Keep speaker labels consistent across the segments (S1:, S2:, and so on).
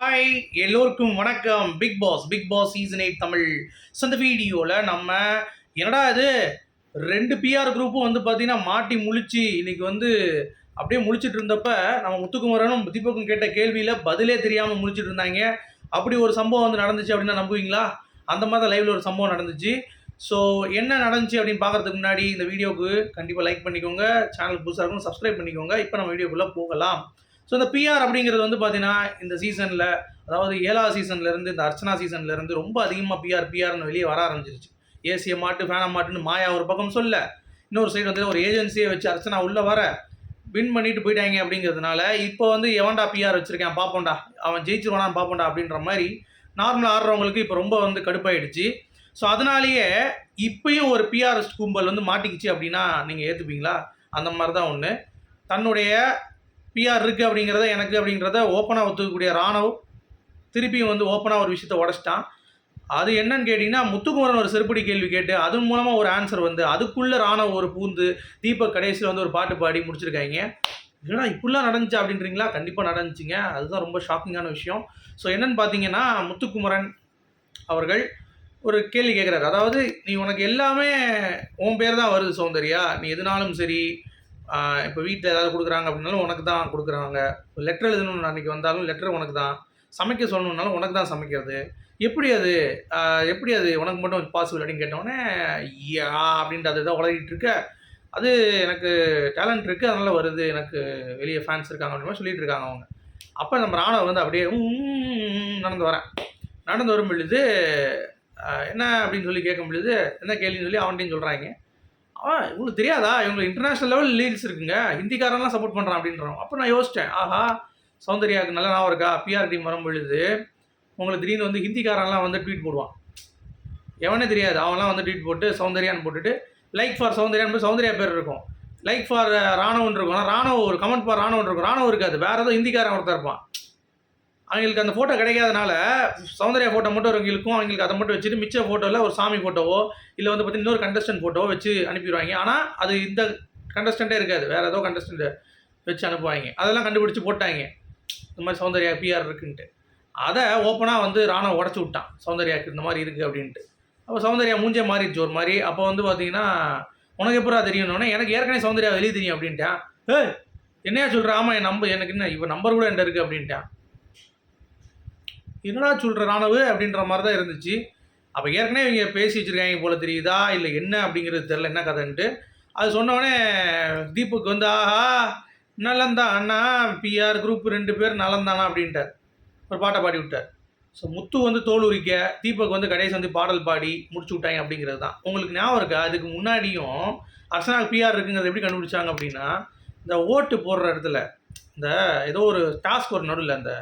S1: Hi எல்லோருக்கும் வணக்கம். Big boss big boss season eight Tamil so இந்த வீடியோவில் நம்ம என்னடா இது? ரெண்டு பிஆர் குரூப்பும் வந்து பார்த்தீங்கன்னா மாட்டி முழிச்சு இன்னைக்கு வந்து அப்படியே முழிச்சிட்டு இருந்தப்ப நம்ம முத்துக்குமரனும் தீபக்கும் கேட்ட கேள்வியில் பதிலே தெரியாமல் முழிச்சிட்டு இருந்தாங்க. அப்படி ஒரு சம்பவம் வந்து நடந்துச்சு அப்படின்னா நம்புவீங்களா? அந்த மாதிரி தான் லைவில் ஒரு சம்பவம் நடந்துச்சு. ஸோ என்ன நடந்துச்சு அப்படின்னு பார்க்கறதுக்கு முன்னாடி இந்த வீடியோவுக்கு கண்டிப்பாக லைக் பண்ணிக்கோங்க. சேனல் புதுசாக இருக்கும் சப்ஸ்கிரைப் பண்ணிக்கோங்க. இப்போ நம்ம வீடியோக்குள்ளே போகலாம். ஸோ இந்த பிஆர் அப்படிங்கிறது வந்து பார்த்தீங்கன்னா இந்த சீசனில் அதாவது ஏழாவது சீசன்லேருந்து இந்த அர்ச்சனா சீசன்லேருந்து ரொம்ப அதிகமாக பிஆர் பிஆர்னு வெளியே வர ஆரம்பிச்சிருச்சு. ஏசிய மாட்டு ஃபேனா மாட்டுன்னு மாயா ஒரு பக்கம் சொல்ல இன்னொரு சைடு வந்து ஒரு ஏஜென்சியை வச்சு அர்ச்சனா உள்ளே வர வின் பண்ணிட்டு போயிட்டாங்க அப்படிங்கிறதுனால இப்போ வந்து எவன்டா பிஆர் வச்சுருக்கேன் பார்ப்போம்டா அவன் ஜெயிச்சிருவானான்னு பார்ப்போம்டா அப்படின்ற மாதிரி நார்மலாக ஆடுறவங்களுக்கு இப்போ ரொம்ப வந்து கடுப்பாயிடுச்சு. ஸோ அதனாலேயே இப்பயும் ஒரு பிஆர்எஸ் கும்பல் வந்து மாட்டிக்கிச்சு அப்படின்னா நீங்கள் ஏற்றுப்பீங்களா அந்த மாதிரி தான் ஒன்று தன்னுடைய பிஆர் இருக்குது அப்படிங்கிறத எனக்கு அப்படிங்கிறத ஓப்பனாக ஒத்துக்கக்கூடிய ராணவ் திருப்பியும் வந்து ஓப்பனாக ஒரு விஷயத்த உடச்சிட்டான். அது என்னன்னு கேட்டிங்கன்னா முத்துக்குமரன் ஒரு செருப்படி கேள்வி கேட்டு அது மூலமாக ஒரு ஆன்சர் வந்து அதுக்குள்ளே ராணவ் ஒரு பூந்து தீபக் கடைசியில் வந்து ஒரு பாட்டு பாடி முடிச்சிருக்காங்க. ஏன்னா இப்படிலாம் நடந்துச்சு அப்படின்றீங்களா? கண்டிப்பாக நடந்துச்சுங்க. அதுதான் ரொம்ப ஷாக்கிங்கான விஷயம். ஸோ என்னன்னு பார்த்தீங்கன்னா முத்துக்குமரன் அவர்கள் ஒரு கேள்வி கேட்குறாரு அதாவது நீ உனக்கு எல்லாமே உன் பேர் தான் வருது சௌந்தர்யா. நீ எதுனாலும் சரி இப்போ வீட்டில் ஏதாவது கொடுக்குறாங்க அப்படின்னாலும் உனக்கு தான் கொடுக்குறாங்க. லெட்டர் எழுதணும்னு அன்றைக்கி வந்தாலும் லெட்டர் உனக்கு தான். சமைக்க சொல்லணுன்னாலும் உனக்கு தான் சமைக்கிறது. எப்படி அது? எப்படி அது? உனக்கு மட்டும் பாசிபிள் அப்படின்னு கேட்டோடனே யா அப்படின்ட்டு அது தான் உலகிட்டு இருக்க. அது எனக்கு டேலண்ட் இருக்குது அதனால் வருது. எனக்கு வெளியே ஃபேன்ஸ் இருக்காங்க அப்படின்னு மாதிரி சொல்லிட்டு இருக்காங்க அவங்க. அப்போ நம்ம ராணுவ வந்து அப்படியே நடந்து வரேன் நடந்து வரும் பொழுது என்ன அப்படின்னு சொல்லி கேட்கும் பொழுது என்ன கேள்வின்னு சொல்லி அவன்கிட்டையும் சொல்கிறாங்க ஆ இவங்களுக்கு தெரியாதா? இவங்க இன்டர்நேஷனல் லெவல் லீக்ஸ் இருக்குங்க. ஹிந்திக்காரன்லாம் சப்போர்ட் பண்ணுறான் அப்படின்றோம். அப்போ நான் யோசித்தேன் ஆஹா சௌந்தர்யாவுக்கு நல்ல ஞாபகம் இருக்கா? பிஆர் டீம் பொழுது உங்களுக்கு திடீர்னு வந்து ஹிந்திக்காரன்லாம் வந்து ட்வீட் போடுவான். எவனே தெரியாது. அவன்லாம் வந்து ட்வீட் போட்டு சௌந்தர்யான்னு போட்டுட்டு லைக் ஃபார் சௌந்தர்யான்னு சௌந்தர்யா பேர் இருக்கும். லைக் ஃபார் ராணவன் இருக்கும். ஆனால் ராணவ் ஒரு கமெண்ட் ஃபார் ராணவன் இருக்கும். ராணுவம் இருக்காது. வேறு ஏதோ ஹிந்திக்காரன் ஒருத்தர் இருப்பான். அவங்களுக்கு அந்த ஃபோட்டோ கிடைக்காதனால சௌந்தர்யா ஃபோட்டோ மட்டும் அவங்களுக்கும் அவங்களுக்கு அதை மட்டும் வச்சுட்டு மிச்ச ஃபோட்டோவில் ஒரு சாமி ஃபோட்டோவோ இல்லை வந்து பார்த்தீங்கன்னா இன்னொரு கண்டஸ்டன்ட் ஃபோட்டோவோ வச்சு அனுப்பிடுவாங்க. ஆனால் அது இந்த கண்டஸ்டண்ட்டே இருக்காது. வேறு ஏதோ கண்டஸ்டன்ட் வச்சு அனுப்புவாங்க. அதெல்லாம் கண்டுபிடிச்சி போட்டாங்க. இந்த மாதிரி சௌந்தர்யா பிஆர் இருக்குன்ட்டு. அதை ஓப்பனாக வந்து ராணுவ உடச்சி விட்டான். சௌந்தர்யாவுக்கு இந்த மாதிரி இருக்குது அப்படின்ட்டு. அப்போ சௌந்தர்யா மூஞ்சே மாறிடுச்சு. ஒரு மாதிரி அப்போ வந்து பார்த்தீங்கன்னா உனக்கு எப்படா தெரியணுன்னே எனக்கு ஏற்கனவே சௌந்தர்யா வெளியே தெரியும் அப்படின்ட்டான். ஏ என்னையா சொல்கிற ஆமாம் என் நம்பர் எனக்கு என்ன இவன் நம்பர் கூட என்கிட்ட இருக்குது அப்படின்ட்டான். என்னடா சொல்கிற ராணுவ அப்படின்ற மாதிரி தான் இருந்துச்சு. அப்போ ஏற்கனவே இவங்க பேசி வச்சுருக்காங்க போல் தெரியுதா? இல்லை என்ன அப்படிங்கிறது தெரில என்ன கதைன்ட்டு. அது சொன்னோடனே தீபக் வந்து ஆஹா நலந்தான் அண்ணா. பிஆர் குரூப் ரெண்டு பேர் நலந்தானா அப்படின்ட்டார். ஒரு பாட்டை பாடி விட்டார். ஸோ முத்து வந்து தோல் உரிக்க தீபக் வந்து கடைசி வந்து பாடல் பாடி முடிச்சு விட்டாங்க அப்படிங்கிறது தான். உங்களுக்கு ஞாபகம் இருக்கா? அதுக்கு முன்னாடியும் அர்ச்சனாக்கு பிஆர் இருக்குங்கிறது எப்படி கண்டுபிடிச்சாங்க அப்படின்னா இந்த ஓட்டு போடுற இடத்துல இந்த ஏதோ ஒரு டாஸ்க் ஒரு நடுவில் அந்த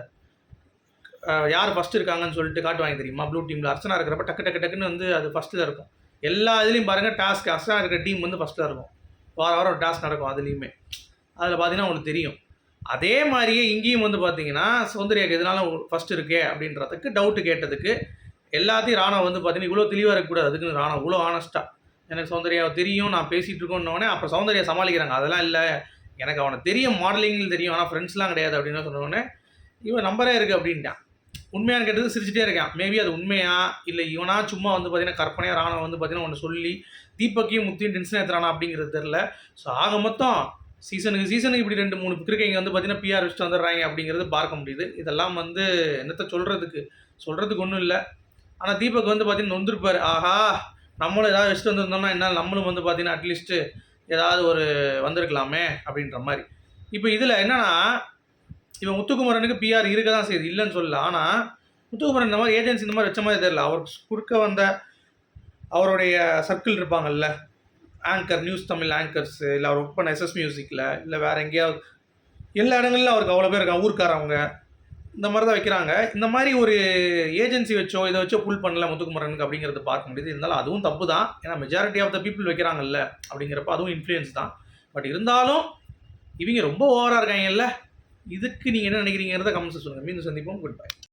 S1: யார் ஃபஸ்ட்டு இருக்காங்கன்னு சொல்லிட்டு காட்டுவாங்க தெரியுமா? ப்ளூ டீமில் அர்ச்சனா இருக்கிறப்ப டக்கு டக்கு டக்குன்னு வந்து அது ஃபஸ்ட்டில் இருக்கும். எல்லா இதுலேயும் பாருங்கள் டாஸ்க் அர்ச்சனா இருக்கிற டீம் வந்து ஃபஸ்ட்டில் இருக்கும். வார வாரம் ஒரு டாஸ்க் நடக்கும் அதுலேயுமே. அதில் பார்த்தீங்கன்னா உங்களுக்கு தெரியும். அதே மாதிரியே இங்கேயும் வந்து பார்த்தீங்கன்னா சௌந்தர்யாக்கு எதனால ஃபஸ்ட் இருக்கே அப்படின்றதுக்கு டவுட்டு கேட்டதுக்கு எல்லாத்தையும் ராணா வந்து பார்த்தீங்கன்னா இவ்வளோ தெளிவாக இருக்கக்கூடாது அதுக்குன்னு ராணா இவ்வளோ ஆனஸ்ட்டாக எனக்கு சௌந்தர்யாவை தெரியும் நான் பேசிகிட்டு இருக்கோன்னொடனே அப்புறம் சௌந்தர்யா சமாளிக்கிறாங்க. அதெல்லாம் இல்லை. எனக்கு அவனை தெரியும் மாடலிங்கில் தெரியும். ஆனால் ஃப்ரெண்ட்ஸ்லாம் கிடையாது அப்படின்னு சொன்னோடனே இவன் நம்பரே இருக்குது அப்படின்ட்டான். உண்மையான கேட்டது சிரிச்சிட்டே இருக்கான். மேபி அது உண்மையா? இல்லை இவனா சும்மா வந்து பார்த்தீங்கன்னா கற்பனையாக ராணுவம் வந்து பார்த்தீங்கன்னா ஒன்று சொல்லி தீபக்கையும் முத்தியும் டென்ஷன் ஏற்றுறானா அப்படிங்கிறது தெரில ஸோ ஆக மொத்தம் சீசனுக்கு சீசனுக்கு இப்படி ரெண்டு மூணு கிரிக்கெட் வந்து பார்த்தீங்கன்னா பிஆர் வச்சுட்டு வந்துடுறாங்க அப்படிங்கிறது பார்க்க முடியுது. இதெல்லாம் வந்து என்னத்தை சொல்கிறதுக்கு சொல்கிறதுக்கு ஒன்றும் இல்லை. ஆனால் தீபக் வந்து பார்த்தீங்கன்னா நொந்திருப்பார். ஆஹா நம்மளும் ஏதாவது வச்சுட்டு வந்திருந்தோம்னா என்ன நம்மளும் வந்து பார்த்தீங்கன்னா அட்லீஸ்ட்டு ஏதாவது ஒரு வந்திருக்கலாமே அப்படின்ற மாதிரி. இப்போ இதில் என்னென்னா இவன் முத்துக்குமரனுக்கு பிஆர் இருக்க தான் செய்யுது இல்லைன்னு சொல்லல. ஆனால் முத்துக்குமரன் இந்த மாதிரி ஏஜென்சி இந்த மாதிரி வச்ச மாதிரி தெரியல. அவர் குறுக்க வந்த அவருடைய சர்க்கிள் இருப்பாங்கல்ல ஆங்கர் நியூஸ் தமிழ் ஆங்கர்ஸ் இல்லை அவர் ஒர்க் பண்ண எஸ்எஸ் மியூசிக்கில் இல்லை வேறு எங்கேயாவது எல்லா இடங்கள்லையும் அவருக்கு அவ்வளோ பேர் இருக்காங்க ஊர்க்காரவங்க. இந்த மாதிரி தான் வைக்கிறாங்க. இந்த மாதிரி ஒரு ஏஜென்சி வச்சோ இதை வச்சோ புல் பண்ணல முத்துக்குமரனுக்கு அப்படிங்கிறது பார்க்க முடியுது. இருந்தாலும் அதுவும் தப்பு தான். ஏன்னா மெஜாரிட்டி ஆஃப் த பீப்புள் வைக்கிறாங்கல்ல அப்படிங்கிறப்ப அதுவும் இன்ஃப்ளூயன்ஸ் தான். பட் இருந்தாலும் இவங்க ரொம்ப ஓவராக இருக்காங்கல்ல இதுக்கு நீங்கள் என்ன நினைக்கிறீங்கிறத கமெண்ட்ஸ் சொல்லுங்கள் மீண்டும் சந்திப்போம். Good bye